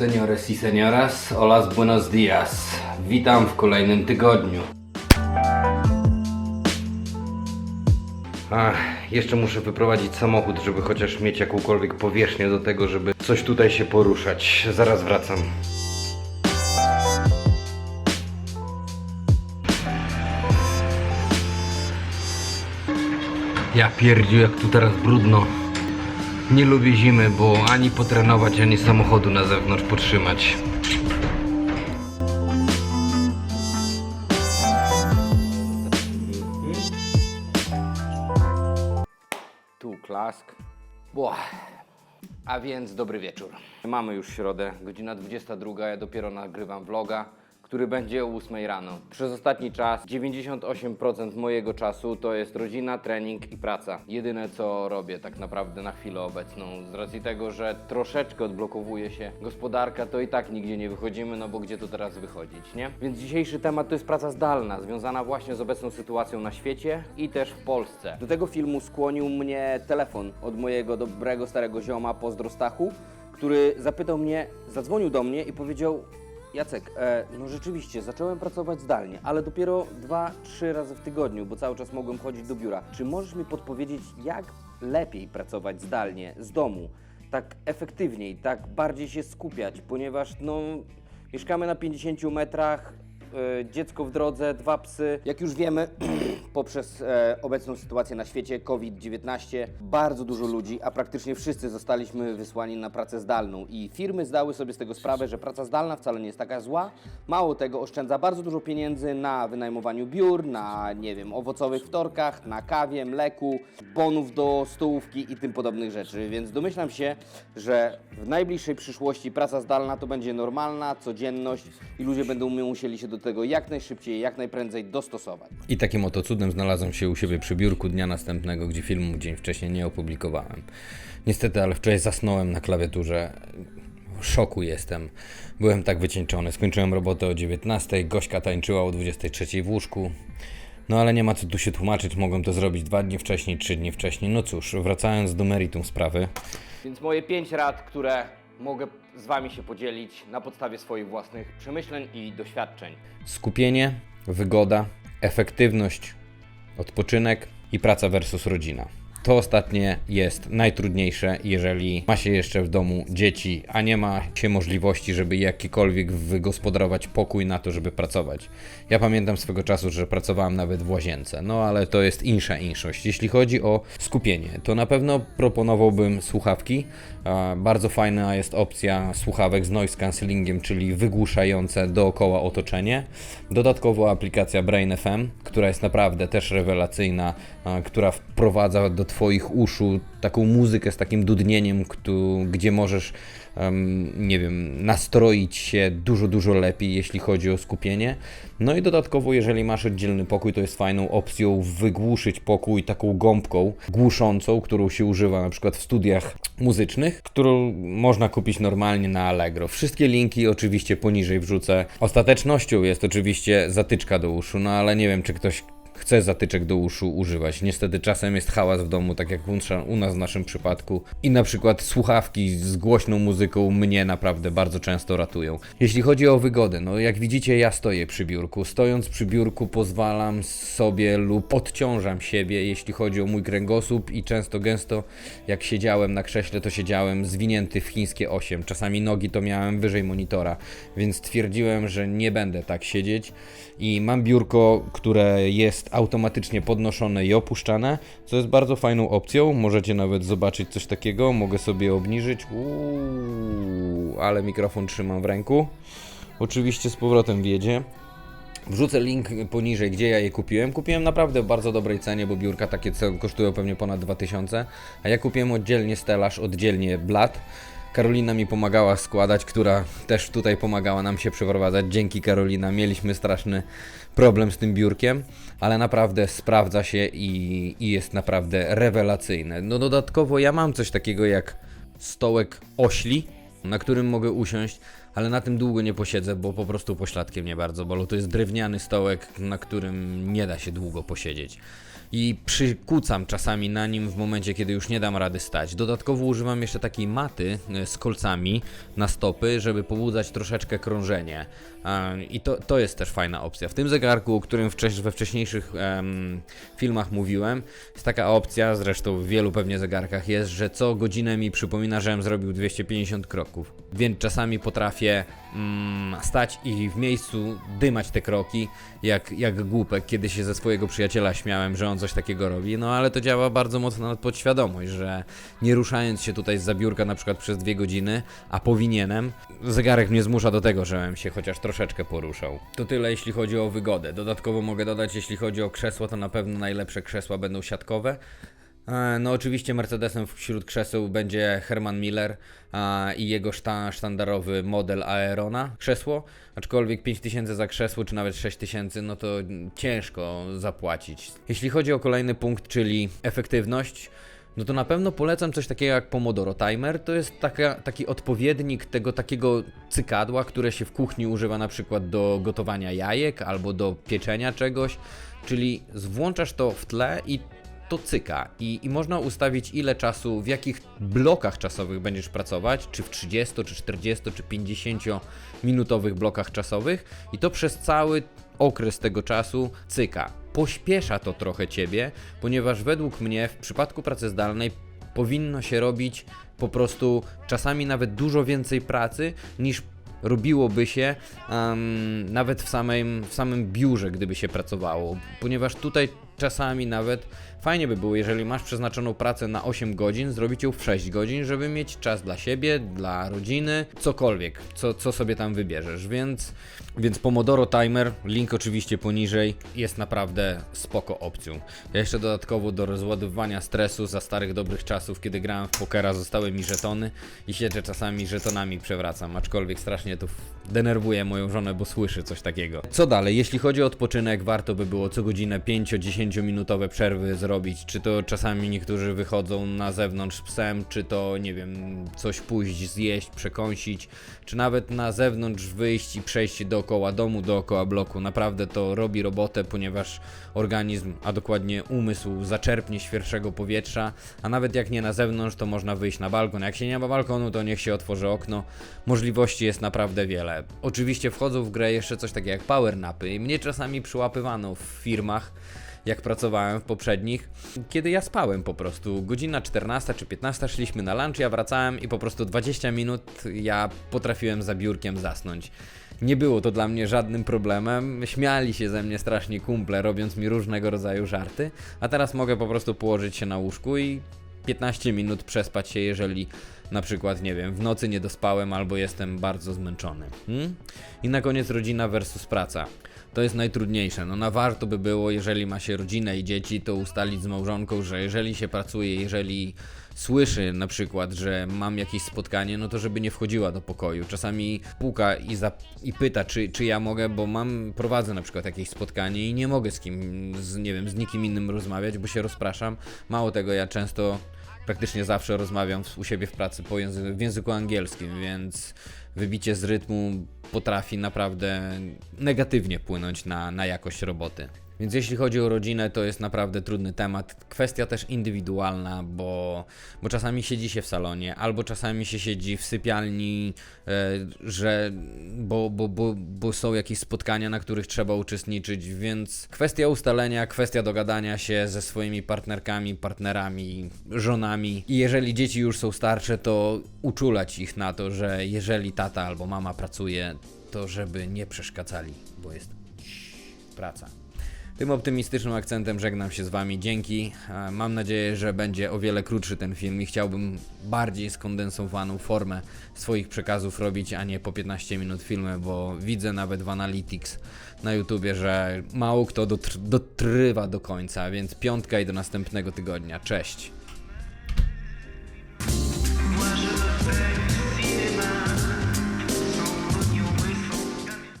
Señores y señoras, hola, buenos días. Witam w kolejnym tygodniu. Ach, jeszcze muszę wyprowadzić samochód, żeby chociaż mieć jakąkolwiek powierzchnię do tego, żeby coś tutaj się poruszać. Zaraz wracam. Ja pierdziu, jak tu teraz brudno. Nie lubię zimy, bo ani potrenować, ani samochodu na zewnątrz potrzymać. Tu klask. Ło. A więc dobry wieczór. Mamy już środę, godzina 22. Ja dopiero nagrywam vloga, który będzie o 8 rano. Przez ostatni czas 98% mojego czasu to jest rodzina, trening i praca. Jedyne co robię tak naprawdę na chwilę obecną. Z racji tego, że troszeczkę odblokowuje się gospodarka, to i tak nigdzie nie wychodzimy, no bo gdzie tu teraz wychodzić, nie? Więc dzisiejszy temat to jest praca zdalna, związana właśnie z obecną sytuacją na świecie i też w Polsce. Do tego filmu skłonił mnie telefon od mojego dobrego starego zioma, pozdro Stachu, który zapytał mnie, zadzwonił do mnie i powiedział Jacek, e, no rzeczywiście, zacząłem pracować zdalnie, ale dopiero dwa, trzy razy w tygodniu, bo cały czas mogłem chodzić do biura. Czy możesz mi podpowiedzieć, jak lepiej pracować zdalnie, z domu, tak efektywniej, tak bardziej się skupiać, ponieważ no, mieszkamy na 50 metrach, dziecko w drodze, dwa psy. Jak już wiemy, poprzez e, obecną sytuację na świecie, COVID-19, bardzo dużo ludzi, a praktycznie wszyscy zostaliśmy wysłani na pracę zdalną i firmy zdały sobie z tego sprawę, że praca zdalna wcale nie jest taka zła. Mało tego, oszczędza bardzo dużo pieniędzy na wynajmowaniu biur, na, nie wiem, owocowych wtorkach, na kawie, mleku, bonów do stołówki i tym podobnych rzeczy, więc domyślam się, że w najbliższej przyszłości praca zdalna to będzie normalna codzienność i ludzie będą musieli się do tego jak najszybciej, jak najprędzej dostosować. I takim oto cudem znalazłem się u siebie przy biurku dnia następnego, gdzie filmu dzień wcześniej nie opublikowałem. Niestety, ale wczoraj zasnąłem na klawiaturze. W szoku jestem. Byłem tak wycieńczony. Skończyłem robotę o 19, Gośka tańczyła o 23 w łóżku. No ale nie ma co tu się tłumaczyć, mogłem to zrobić dwa dni wcześniej, trzy dni wcześniej. No cóż, wracając do meritum sprawy. Więc moje pięć rad, które mogę z Wami się podzielić na podstawie swoich własnych przemyśleń i doświadczeń. Skupienie, wygoda, efektywność, odpoczynek i praca versus rodzina. To ostatnie jest najtrudniejsze, jeżeli ma się jeszcze w domu dzieci, a nie ma się możliwości, żeby jakikolwiek wygospodarować pokój na to, żeby pracować. Ja pamiętam swego czasu, że pracowałem nawet w łazience, no ale to jest insza inszość. Jeśli chodzi o skupienie, to na pewno proponowałbym słuchawki. Bardzo fajna jest opcja słuchawek z noise cancellingiem, czyli wygłuszające dookoła otoczenie. Dodatkowo aplikacja Brain FM, która jest naprawdę też rewelacyjna, która wprowadza do Twoich uszu taką muzykę z takim dudnieniem, gdzie możesz, em, nie wiem, nastroić się dużo, dużo lepiej, jeśli chodzi o skupienie. No i dodatkowo, jeżeli masz oddzielny pokój, to jest fajną opcją wygłuszyć pokój taką gąbką głuszącą, którą się używa na przykład w studiach muzycznych, którą można kupić normalnie na Allegro. Wszystkie linki oczywiście poniżej wrzucę. Ostatecznością jest oczywiście zatyczka do uszu, no ale nie wiem, czy ktoś chce zatyczek do uszu używać. Niestety czasem jest hałas w domu, tak jak u nas w naszym przypadku. I na przykład słuchawki z głośną muzyką mnie naprawdę bardzo często ratują. Jeśli chodzi o wygodę, no jak widzicie ja stoję przy biurku. Stojąc przy biurku pozwalam sobie lub odciążam siebie, jeśli chodzi o mój kręgosłup i często gęsto jak siedziałem na krześle, to siedziałem zwinięty w chińskie 8. Czasami nogi to miałem wyżej monitora, więc stwierdziłem, że nie będę tak siedzieć i mam biurko, które jest automatycznie podnoszone i opuszczane, co jest bardzo fajną opcją. Możecie nawet zobaczyć coś takiego. Mogę sobie obniżyć. Uuu, ale mikrofon trzymam w ręku. Oczywiście z powrotem wjedzie. Wrzucę link poniżej, gdzie ja je kupiłem. Kupiłem naprawdę w bardzo dobrej cenie, bo biurka takie kosztują pewnie ponad 2000, a ja kupiłem oddzielnie stelaż, oddzielnie blat. Karolina mi pomagała składać, która też tutaj pomagała nam się przeprowadzać. Dzięki Karolina mieliśmy straszny problem z tym biurkiem, ale naprawdę sprawdza się i, i jest naprawdę rewelacyjne. No dodatkowo ja mam coś takiego jak stołek ośli, na którym mogę usiąść, ale na tym długo nie posiedzę, bo po prostu pośladkiem nie bardzo bolą. To jest drewniany stołek, na którym nie da się długo posiedzieć. I przykucam czasami na nim w momencie, kiedy już nie dam rady stać. Dodatkowo używam jeszcze takiej maty e, z kolcami na stopy, żeby pobudzać troszeczkę krążenie. E, I to, to jest też fajna opcja. W tym zegarku, o którym we wcześniejszych em, filmach mówiłem, jest taka opcja, zresztą w wielu pewnie zegarkach jest, że co godzinę mi przypomina, żebym zrobił 250 kroków. Więc czasami potrafię stać i w miejscu dymać te kroki, jak, jak głupek. Kiedy się ze swojego przyjaciela śmiałem, że on coś takiego robi, no ale to działa bardzo mocno na podświadomość, że nie ruszając się tutaj z zabiórka na przykład przez dwie godziny, a powinienem, zegarek mnie zmusza do tego, żebym się chociaż troszeczkę poruszał. To tyle jeśli chodzi o wygodę. Dodatkowo mogę dodać, jeśli chodzi o krzesło, to na pewno najlepsze krzesła będą siatkowe. E, No oczywiście Mercedesem wśród krzeseł będzie Herman Miller a, i jego szta, sztandarowy model Aerona krzesło, aczkolwiek 5000 za krzesło czy nawet 6000 no to ciężko zapłacić. Jeśli chodzi o kolejny punkt, czyli efektywność, no to na pewno polecam coś takiego jak Pomodoro Timer. To jest taka, taki odpowiednik tego takiego cykadła, które się w kuchni używa na przykład do gotowania jajek albo do pieczenia czegoś. Czyli włączasz to w tle i to cyka. I, i można ustawić ile czasu, w jakich blokach czasowych będziesz pracować, czy w 30, czy 40, czy 50 minutowych blokach czasowych. I to przez cały okres tego czasu cyka. Pośpiesza to trochę ciebie, ponieważ według mnie w przypadku pracy zdalnej powinno się robić po prostu czasami nawet dużo więcej pracy niż robiłoby się em, nawet w samym, w samym biurze, gdyby się pracowało, ponieważ tutaj czasami nawet fajnie by było, jeżeli masz przeznaczoną pracę na 8 godzin, zrobić ją w 6 godzin, żeby mieć czas dla siebie, dla rodziny, cokolwiek, co, co sobie tam wybierzesz, więc, więc Pomodoro Timer, link oczywiście poniżej, jest naprawdę spoko opcją. Ja jeszcze dodatkowo do rozładowywania stresu za starych dobrych czasów, kiedy grałem w pokera, zostały mi żetony i siedzę czasami żetonami przewracam, aczkolwiek strasznie to denerwuje moją żonę, bo słyszy coś takiego. Co dalej? Jeśli chodzi o odpoczynek, warto by było co godzinę 5-10 minutowe przerwy zrobić, czy to czasami niektórzy wychodzą na zewnątrz psem, czy to nie wiem, coś pójść, zjeść, przekąsić, czy nawet na zewnątrz wyjść i przejść dookoła domu, dookoła bloku. Naprawdę to robi robotę, ponieważ organizm, a dokładnie umysł zaczerpnie świeższego powietrza, a nawet jak nie na zewnątrz, to można wyjść na balkon. Jak się nie ma balkonu, to niech się otworzy okno. Możliwości jest naprawdę wiele. Oczywiście wchodzą w grę jeszcze coś takiego jak power napy mnie czasami przyłapywano w firmach, jak pracowałem w poprzednich, kiedy ja spałem po prostu. Godzina 14 czy 15 szliśmy na lunch, ja wracałem i po prostu 20 minut ja potrafiłem za biurkiem zasnąć. Nie było to dla mnie żadnym problemem. Śmiali się ze mnie strasznie kumple, robiąc mi różnego rodzaju żarty, a teraz mogę po prostu położyć się na łóżku i 15 minut przespać się, jeżeli na przykład, nie wiem, w nocy nie dospałem albo jestem bardzo zmęczony. Hmm? I na koniec rodzina versus praca. To jest najtrudniejsze. No na warto by było, jeżeli ma się rodzinę i dzieci, to ustalić z małżonką, że jeżeli się pracuje, jeżeli słyszy na przykład, że mam jakieś spotkanie, no to żeby nie wchodziła do pokoju. Czasami puka i, i pyta, czy, czy ja mogę, bo mam, prowadzę na przykład jakieś spotkanie i nie mogę z kim, z, nie wiem, z nikim innym rozmawiać, bo się rozpraszam. Mało tego, ja często praktycznie zawsze rozmawiam u siebie w pracy po języ- w języku angielskim, więc wybicie z rytmu potrafi naprawdę negatywnie wpłynąć na, na jakość roboty. Więc jeśli chodzi o rodzinę, to jest naprawdę trudny temat. Kwestia też indywidualna, bo, bo czasami siedzi się w salonie, albo czasami się siedzi w sypialni, e, że, bo, bo, bo, bo są jakieś spotkania, na których trzeba uczestniczyć, więc kwestia ustalenia, kwestia dogadania się ze swoimi partnerkami, partnerami, żonami. I jeżeli dzieci już są starsze, to uczulać ich na to, że jeżeli tata albo mama pracuje, to żeby nie przeszkadzali, bo jest praca. Tym optymistycznym akcentem żegnam się z Wami. Dzięki. Mam nadzieję, że będzie o wiele krótszy ten film i chciałbym bardziej skondensowaną formę swoich przekazów robić, a nie po 15 minut filmy, bo widzę nawet w Analytics na YouTubie, że mało kto dotr- dotrywa do końca, więc piątka i do następnego tygodnia. Cześć.